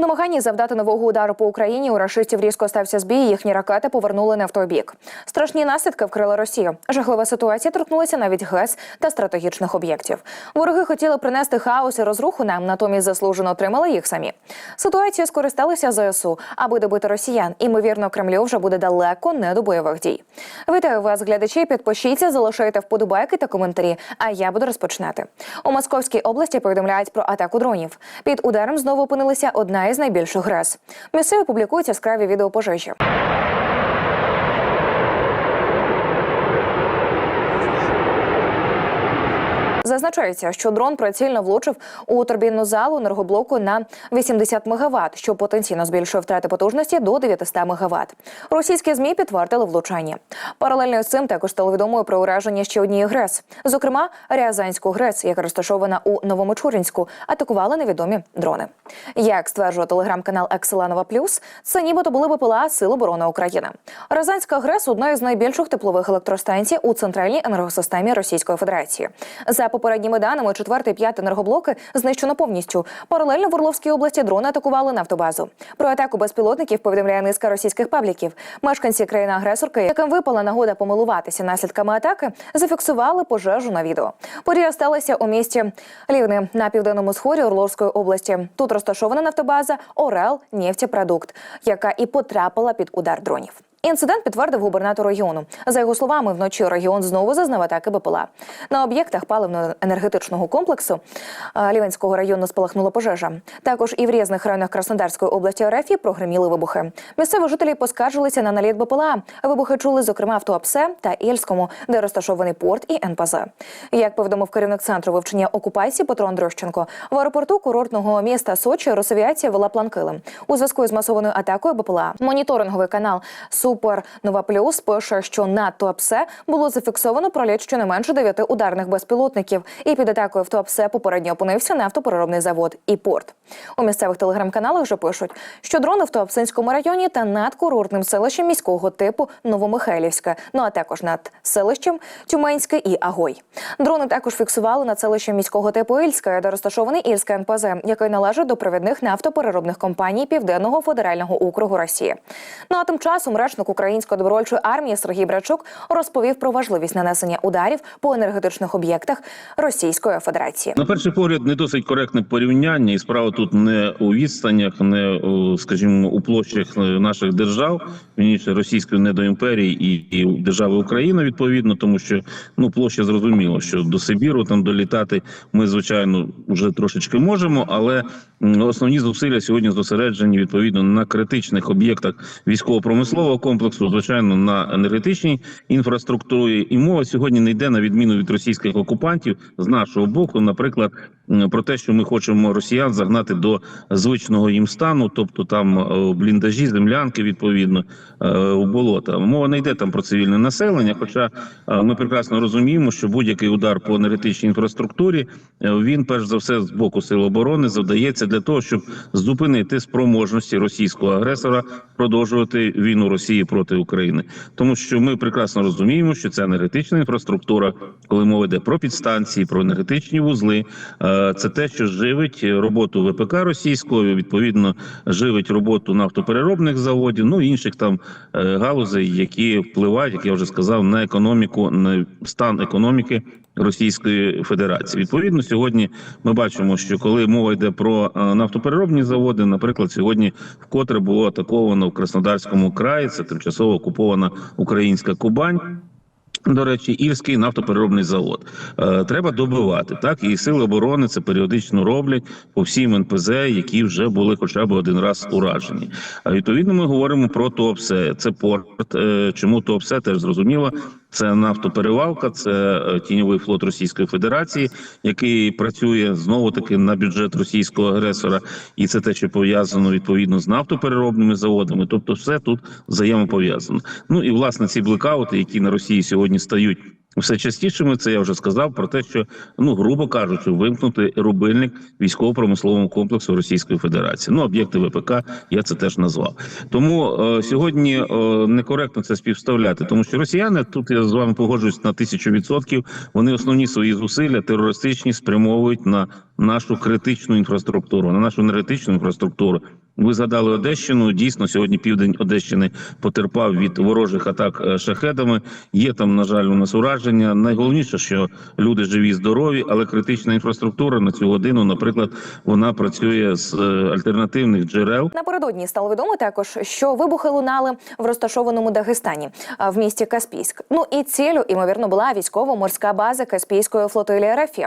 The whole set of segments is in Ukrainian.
Намаганні завдати нового удару по Україні у рашистів різко стався збій. Їхні ракети повернули не в той бік. Страшні наслідки вкрила Росію. Жахлива ситуація торкнулася навіть ГЕС та стратегічних об'єктів. Вороги хотіли принести хаос і розруху нам, натомість заслужено отримали їх самі. Ситуацію скористалися ЗСУ, аби добити росіян. Імовірно, Кремлю вже буде далеко не до бойових дій. Вітаю вас, глядачі. Підпишіться, залишайте вподобайки та коментарі. А я буду розпочинати. У Московській області повідомляють про атаку дронів. Під ударом знову опинилася одна із найбільших ГРЕС. Місцеві публікують яскраві відео пожежі. Зазначається, що дрон прицільно влучив у турбінну залу енергоблоку на 80 МВт, що потенційно збільшує втрати потужності до 900 МВт. Російські змі підтвердили влучання. Паралельно з цим також стало відомою про ураження ще однієї ГРЕС, зокрема Рязанську ГРЕС, яка розташована у Новомичуринську, атакували невідомі дрони. Як стверджує телеграм-канал Екселанова Плюс, це нібито були БПЛА Сил оборони України. Рязанська ГРЕС одна із найбільших теплових електростанцій у центральній енергосистемі Російської Федерації. За попередніми даними, четвертий п'ятий енергоблоки знищено повністю. Паралельно в Орловській області дрони атакували нафтобазу. Про атаку безпілотників повідомляє низка російських пабліків. Мешканці країни-агресорки, яким випала нагода помилуватися наслідками атаки, зафіксували пожежу на відео. Подія сталася у місті Лівни на південному сході Орловської області. Тут розташована нафтобаза Орел Нефтепродукт, яка і потрапила під удар дронів. Інцидент підтвердив губернатор регіону. За його словами, вночі регіон знову зазнав атаки БПЛА. На об'єктах паливно-енергетичного комплексу е, Лівенського району спалахнула пожежа. Також і в різних районах Краснодарської області РФ прогреміли вибухи. Місцеві жителі поскаржилися на наліт БПЛА. Вибухи чули, зокрема, в Туапсе та Ільському, де розташований порт і НПЗ. Як повідомив керівник центру вивчення окупації Петро Андрющенко, в аеропорту курортного міста Сочі Росавіація вела план килим. у зв'язку з масованою атакою БПЛА. Моніторинговий канал Супер Нова Плюс пише, що на Туапсе було зафіксовано проліт щонайменше дев'яти ударних безпілотників. І під атакою в Туапсе попередньо опинився нафтопереробний завод і порт. У місцевих телеграм-каналах вже пишуть, що дрони в Туапсинському районі та над курортним селищем міського типу Новомихайлівське, ну а також над селищем Тюменське і Агой. Дрони також фіксували над селищем міського типу Ільське, де розташований Ільське НПЗ, який належить до провідних нафтопереробних компаній Південного федерального округу Росії. Ну а тим часом речник української добровольчої армії Сергій Брачук розповів про важливість нанесення ударів по енергетичних об'єктах Російської Федерації. На перший погляд, не досить коректне порівняння, і справа тут не у відстанях, не у, скажімо, у площах е, наших держав, вірніше російської недоімперії і, і держави Україна відповідно, тому що ну площа зрозуміло, що до Сибіру там долітати ми звичайно вже трошечки можемо, але основні зусилля сьогодні зосереджені відповідно на критичних об'єктах військово-промислового комплексу, звичайно, на енергетичній інфраструктурі. І мова сьогодні не йде на відміну від російських окупантів з нашого боку, наприклад, про те, що ми хочемо росіян загнати до звичного їм стану, тобто там е, бліндажі, землянки відповідно е, у болота. Мова не йде там про цивільне населення. Хоча е, ми прекрасно розуміємо, що будь-який удар по енергетичній інфраструктурі він перш за все з боку сил оборони завдається для того, щоб зупинити спроможності російського агресора продовжувати війну Росії проти України, тому що ми прекрасно розуміємо, що ця енергетична інфраструктура, коли мова йде про підстанції, про енергетичні вузли, е, це те, що живить роботу ВПК російського, відповідно живить роботу нафтопереробних заводів, ну інших там е, галузей, які впливають, як я вже сказав, на економіку, на стан економіки. Російської Федерації відповідно сьогодні ми бачимо, що коли мова йде про е, нафтопереробні заводи, наприклад, сьогодні вкотре було атаковано в Краснодарському краї. Це тимчасово окупована українська Кубань. До речі, Ільський нафтопереробний завод е, треба добивати так, і сили оборони це періодично роблять по всім НПЗ, які вже були хоча б один раз уражені. А відповідно, ми говоримо про ТОПСЕ. Це порт. Е, чому ТОПСЕ теж зрозуміло. Це нафтоперевалка, це е, тіньовий флот Російської Федерації, який працює знову таки на бюджет російського агресора, і це те, що пов'язано відповідно з нафтопереробними заводами. Тобто, все тут взаємопов'язано. Ну і власне ці блекаути, які на Росії сьогодні стають. Все частішими це я вже сказав про те, що ну грубо кажучи, вимкнути рубильник військово-промисловому комплексу Російської Федерації. Ну об'єкти ВПК я це теж назвав. Тому е, сьогодні е, некоректно це співставляти, тому що росіяни тут я з вами погоджуюсь на тисячу відсотків. Вони основні свої зусилля терористичні спрямовують на нашу критичну інфраструктуру, на нашу енергетичну інфраструктуру. Ви згадали Одещину. Дійсно, сьогодні південь Одещини потерпав від ворожих атак е, шахедами. Є там, на жаль, у нас ураження. Найголовніше, що люди живі, здорові, але критична інфраструктура на цю годину, наприклад, вона працює з е, альтернативних джерел. Напередодні стало відомо також, що вибухи лунали в розташованому Дагестані в місті Каспійськ. Ну і цілю, ймовірно, була військово-морська база Каспійської флотилії РФ.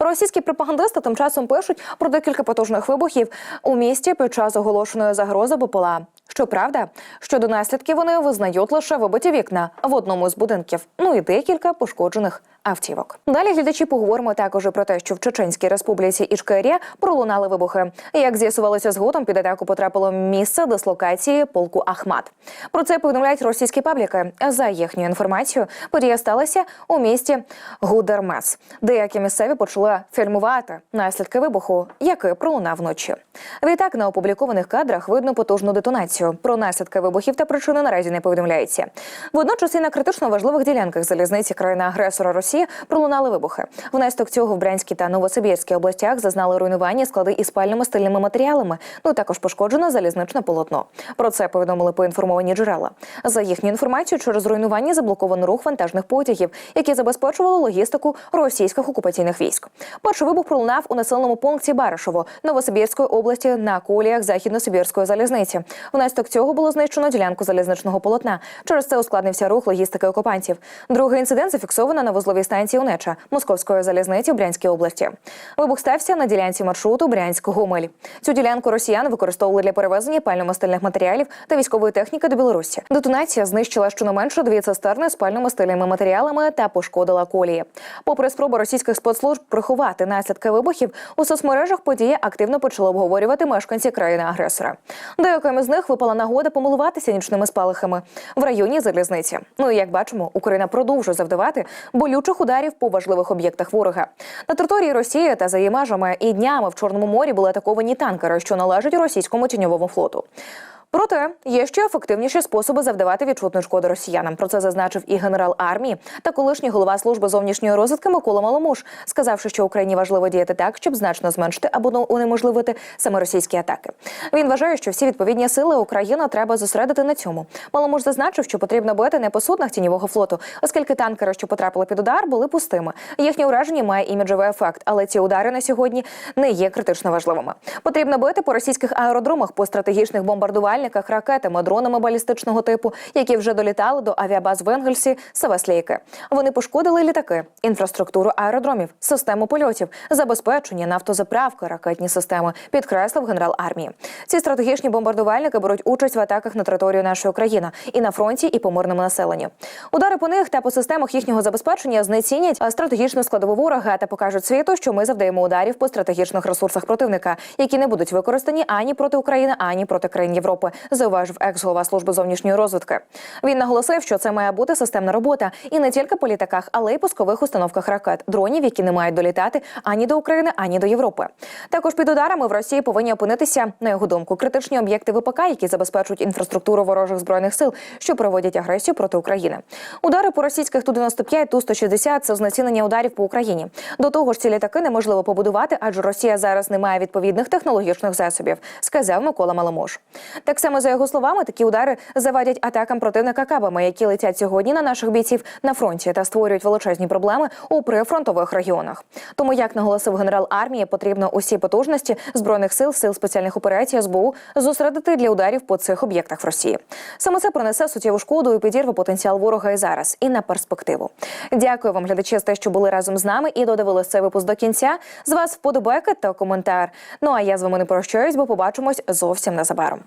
Російські пропагандисти тим часом пишуть про декілька потужних вибухів у місті під час оголошеної загроза БПЛА. Щоправда, щодо наслідків вони визнають лише вибиті вікна в одному з будинків, ну і декілька пошкоджених автівок. Далі глядачі поговоримо також про те, що в Чеченській республіці Ішкерія пролунали вибухи. Як з'ясувалося згодом, під атаку потрапило місце дислокації полку Ахмат. Про це повідомляють російські пабліки. За їхньою інформацією, подія сталася у місті Гудермес. Деякі місцеві почали фільмувати наслідки вибуху, який пролунав вночі. Відтак на опублікованих кадрах видно потужну детонацію. Про наслідки вибухів та причини наразі не повідомляється. Водночас і на критично важливих ділянках залізниці країни-агресора Росії пролунали вибухи. Внаслідок цього в Брянській та Новосибірській областях зазнали руйнування склади із пальними стильними матеріалами. Ну також пошкоджено залізничне полотно. Про це повідомили поінформовані джерела. За їхню інформацію, через руйнування заблоковано рух вантажних потягів, які забезпечували логістику російських окупаційних військ. Перший вибух пролунав у населеному пункті Баришово Новосибірської області на коліях західно-сибірської залізниці. Внаслідок цього було знищено ділянку залізничного полотна. Через це ускладнився рух логістики окупантів. Другий інцидент зафіксовано на вузловій станції Унеча Московської залізниці в Брянській області. Вибух стався на ділянці маршруту Брянськ-Гомель. Цю ділянку росіян використовували для перевезення пально-мастильних матеріалів та військової техніки до Білорусі. Детонація знищила щонайменше дві цистерни з пально-мастильними матеріалами та пошкодила колії. Попри спробу російських спецслужб приховати наслідки вибухів, у соцмережах події активно почали обговорювати мешканці країни-агресора. Деяким з них випала нагода помилуватися нічними спалахами в районі залізниці. Ну і як бачимо, Україна продовжує завдавати болючих ударів по важливих об'єктах ворога. На території Росії та за її межами і днями в Чорному морі були атаковані танкери, що належать російському тіньовому флоту. Проте є ще ефективніші способи завдавати відчутної шкоди росіянам. Про це зазначив і генерал армії та колишній голова служби зовнішньої розвідки Микола Маломуш, сказавши, що Україні важливо діяти так, щоб значно зменшити або унеможливити саме російські атаки. Він вважає, що всі відповідні сили України треба зосередити на цьому. Маломуш зазначив, що потрібно бити не по суднах тіньового флоту, оскільки танкери, що потрапили під удар, були пустими. Їхнє ураження має іміджовий ефект, але ці удари на сьогодні не є критично важливими. Потрібно бити по російських аеродромах, по стратегічних бомбардувальниках, ракетами, дронами балістичного типу, які вже долітали до авіабаз в Енгельсі, Севаслійки. Вони пошкодили літаки, інфраструктуру аеродромів, систему польотів, забезпечення, нафтозаправки, ракетні системи, підкреслив генерал армії. Ці стратегічні бомбардувальники беруть участь в атаках на територію нашої країни і на фронті, і по мирному населенню. Удари по них та по системах їхнього забезпечення знецінять стратегічну складову ворога та покажуть світу, що ми завдаємо ударів по стратегічних ресурсах противника, які не будуть використані ані проти України, ані проти країн Європи, зауважив екс-голова служби зовнішньої розвідки. Він наголосив, що це має бути системна робота і не тільки по літаках, але й пускових установках ракет, дронів, які не мають долітати ані до України, ані до Європи. Також під ударами в Росії повинні опинитися, на його думку, критичні об'єкти ВПК, які забезпечують інфраструктуру ворожих збройних сил, що проводять агресію проти України. Удари по російських ту 95 ту 160 це знецінення ударів по Україні. До того ж, ці літаки неможливо побудувати, адже Росія зараз не має відповідних технологічних засобів, сказав Микола Маломош. Так само за його словами, такі удари завадять атакам противника кабами, які летять сьогодні на наших бійців на фронті та створюють величезні проблеми у прифронтових регіонах. Тому, як наголосив генерал армії, потрібно усі потужності збройних сил, сил спеціальних операцій СБУ зосередити для ударів по цих об'єктах в Росії. Саме це принесе суттєву шкоду і підірве потенціал ворога і зараз, і на перспективу. Дякую вам, глядачі, за те, що були разом з нами і додивилися цей випуск до кінця. З вас вподобайка та коментар. Ну а я з вами не прощаюсь, бо побачимось зовсім незабаром.